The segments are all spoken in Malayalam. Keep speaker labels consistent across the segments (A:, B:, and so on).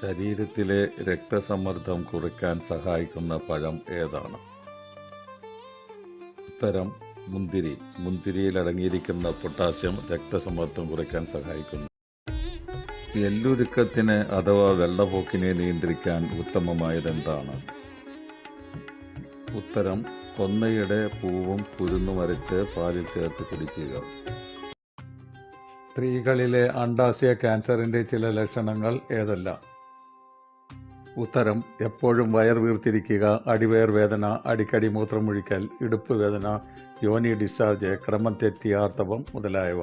A: ശരീരത്തിലെ രക്തസമ്മർദ്ദം കുറയ്ക്കാൻ സഹായിക്കുന്ന പഴം ഏതാണ്? ഉത്തരം മുന്തിരി. മുന്തിരിയിൽ അടങ്ങിയിരിക്കുന്ന പൊട്ടാസ്യം രക്തസമ്മർദ്ദം കുറയ്ക്കാൻ സഹായിക്കുന്നു. എല്ലുരുക്കത്തിന് അഥവാ വെള്ളപോക്കിനെ നിയന്ത്രിക്കാൻ ഉത്തമമായതെന്താണ്? ഉത്തരം കൊന്നയുടെ പൂവും കുരുന്നും അരച്ച് പാലിൽ ചേർത്ത് കുടിക്കുക. സ്ത്രീകളിലെ അണ്ടാശയ ക്യാൻസറിന്റെ ചില ലക്ഷണങ്ങൾ ഏതെല്ലാം? ഉത്തരം എപ്പോഴും വയർ വീർത്തിരിക്കുക അടിവയർ വേദന അടിക്കടി മൂത്രമൊഴിക്കൽ ഇടുപ്പ് വേദന യോനി ഡിസ്ചാർജ് ക്രമം തെറ്റി ആർത്തവം മുതലായവ.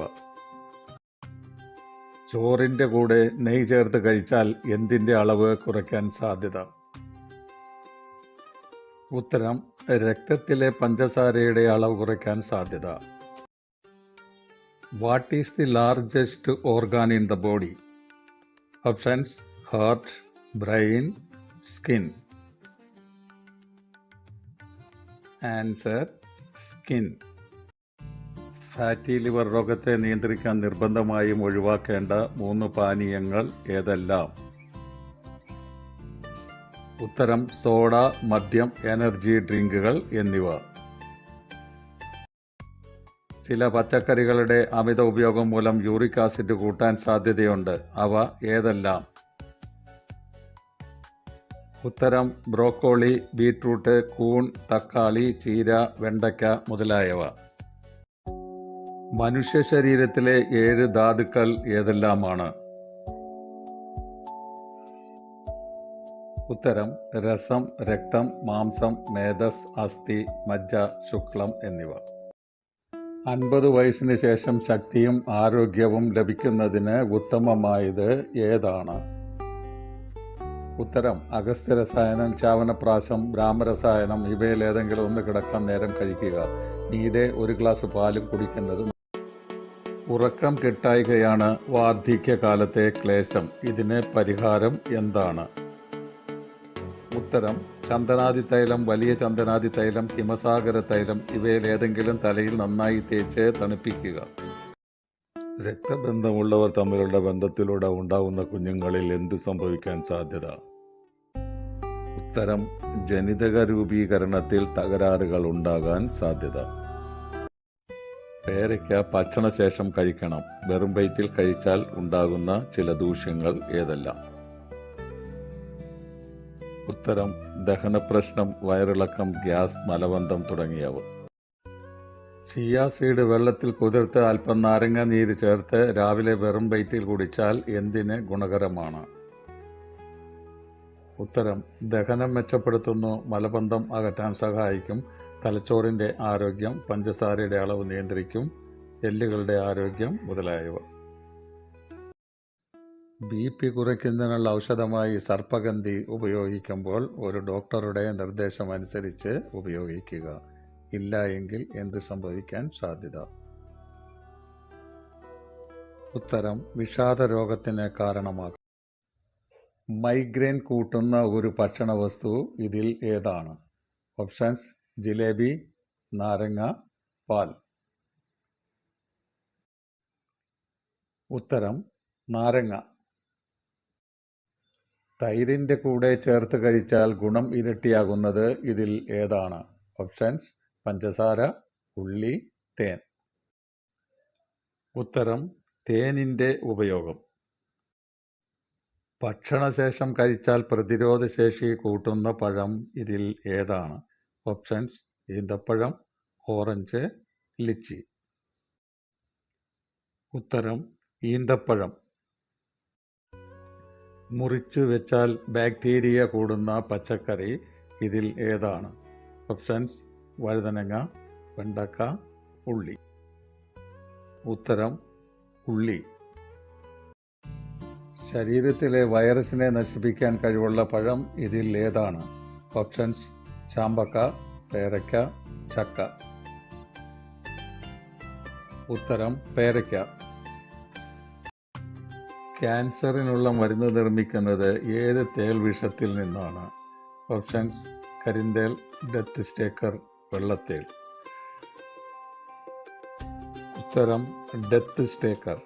A: ചോറിന്റെ കൂടെ നെയ് ചേർത്ത് കഴിച്ചാൽ എന്തിന്റെ അളവ് കുറയ്ക്കാൻ സാധ്യത? ഉത്തരം രക്തത്തിലെ പഞ്ചസാരയുടെ അളവ് കുറയ്ക്കാൻ സാധ്യത. What is the largest organ in the body? Options heart brain skin. Answer skin. Fatty liver രോഗത്തെ നിയന്ത്രിക്കാൻ നിർബന്ധമായും ഒഴിവാക്കേണ്ട മൂന്ന് പാനീയങ്ങൾ ഏതെല്ലാം? ഉത്തരം സോഡ മദ്യം എനർജി ഡ്രിങ്കുകൾ എന്നിവ. ചില പച്ചക്കറികളുടെ അമിത ഉപയോഗം മൂലം യൂറിക് ആസിഡ് കൂട്ടാൻ സാധ്യതയുണ്ട്. അവ ഏതെല്ലാം? ഉത്തരം ബ്രോക്കോളി ബീട്രൂട്ട് കൂൺ തക്കാളി ചീര വെണ്ടയ്ക്ക മുതലായവ. മനുഷ്യ ശരീരത്തിലെ ഏഴ് ധാതുക്കൾ ഏതെല്ലാമാണ്? ഉത്തരം രസം രക്തം മാംസം മേധസ് അസ്ഥി മജ്ജ ശുക്ലം എന്നിവ. അൻപത് വയസ്സിന് ശേഷം ശക്തിയും ആരോഗ്യവും ലഭിക്കുന്നതിന് ഉത്തമമായത് ഏതാണ്? ഉത്തരം അഗസ്ത്യ രസായനം ചാവനപ്രാശം ബ്രാഹ്മരസായനം ഇവയിൽ ഏതെങ്കിലും ഒന്ന് കിടക്കാൻ നേരം കഴിക്കുക. നീരെ ഒരു ഗ്ലാസ് പാലും കുടിക്കുന്നത് ഉറക്കം കിട്ടായികയാണ് വാർദ്ധക്യകാലത്തെ ക്ലേശം. ഇതിന് പരിഹാരം എന്താണ്? ഉത്തരം ചന്ദനാദി തൈലം വലിയ ചന്ദനാദി തൈലം ഹിമസാഗര തൈലം ഇവയിൽ ഏതെങ്കിലും തലയിൽ നന്നായി തേച്ച് തണുപ്പിക്കുക. രക്തബന്ധമുള്ളവർ തമ്മിലുള്ള ബന്ധത്തിലൂടെ ഉണ്ടാവുന്ന കുഞ്ഞുങ്ങളിൽ എന്ത് സംഭവിക്കാൻ സാധ്യത? ഉത്തരം ജനിതക രൂപീകരണത്തിൽ തകരാറുകൾ ഉണ്ടാകാൻ സാധ്യത. പേരയ്ക്ക ഭക്ഷണശേഷം കഴിക്കണം. വെറും വയറ്റിൽ കഴിച്ചാൽ ഉണ്ടാകുന്ന ചില ദൂഷ്യങ്ങൾ ഏതെല്ലാം? ഉത്തരം ദഹനപ്രശ്നം വയറിളക്കം ഗ്യാസ് മലബന്ധം തുടങ്ങിയവ. ചിയ സീഡ് വെള്ളത്തിൽ കുതിർത്ത് അല്പം നാരങ്ങ നീര് ചേർത്ത് രാവിലെ വെറും വയറ്റിൽ കുടിച്ചാൽ എന്തിന് ഗുണകരമാണ്? ഉത്തരം ദഹനം മെച്ചപ്പെടുത്തുന്നു മലബന്ധം അകറ്റാൻ സഹായിക്കും തലച്ചോറിന്റെ ആരോഗ്യം പഞ്ചസാരയുടെ അളവ് നിയന്ത്രിക്കും എല്ലുകളുടെ ആരോഗ്യം മുതലായവ. ബി പി കുറയ്ക്കുന്നതിനുള്ള ഔഷധമായി സർപ്പഗന്ധി ഉപയോഗിക്കുമ്പോൾ ഒരു ഡോക്ടറുടെ നിർദ്ദേശമനുസരിച്ച് ഉപയോഗിക്കുക. ഇല്ല എങ്കിൽ എന്ത് സംഭവിക്കാൻ സാധ്യത? ഉത്തരം വിഷാദ രോഗത്തിന് കാരണമാകും. മൈഗ്രെയിൻ കൂട്ടുന്ന ഒരു ഭക്ഷണവസ്തു ഇതിൽ ഏതാണ്? ഓപ്ഷൻസ് ജിലേബി നാരങ്ങ പാൽ. ഉത്തരം നാരങ്ങ. തൈരിന്റെ കൂടെ ചേർത്ത് കഴിച്ചാൽ ഗുണം ഇരട്ടിയാകുന്നത് ഇതിൽ ഏതാണ്? ഓപ്ഷൻസ് പഞ്ചസാര ഉള്ളി തേൻ. ഉത്തരം തേനിന്റെ ഉപയോഗം. ഭക്ഷണശേഷം കഴിച്ചാൽ പ്രതിരോധശേഷി കൂട്ടുന്ന പഴം ഇതിൽ ഏതാണ്? ഓപ്ഷൻസ് ഈന്തപ്പഴം ഓറഞ്ച് ലിച്ചി. ഉത്തരം ഈന്തപ്പഴം. മുറിച്ചു വെച്ചാൽ ബാക്ടീരിയ കൂടുന്ന പച്ചക്കറി ഇതിൽ ഏതാണ്? ഓപ്ഷൻസ് വഴുതനങ്ങ വെണ്ടക്ക ഉള്ളി. ഉത്തരം ഉള്ളി. ശരീരത്തിലെ വൈറസിനെ നശിപ്പിക്കാൻ കഴിവുള്ള പഴം ഇതിൽ ഏതാണ്? ഓപ്ഷൻസ് ചാമ്പക്ക പേരയ്ക്ക ചക്ക. ഉത്തരം പേരയ്ക്ക. ക്യാൻസറിനുള്ള മരുന്ന് നിർമ്മിക്കുന്നത് ഏത് തേൽ വിഷത്തിൽ നിന്നാണ്? ഓപ്ഷൻസ് കരിന്തേൽ ഡെത്ത് സ്റ്റേക്കർ. വെള്ളത്തേൽ. ഉത്തരം ഡെത്ത് സ്റ്റേക്കർ.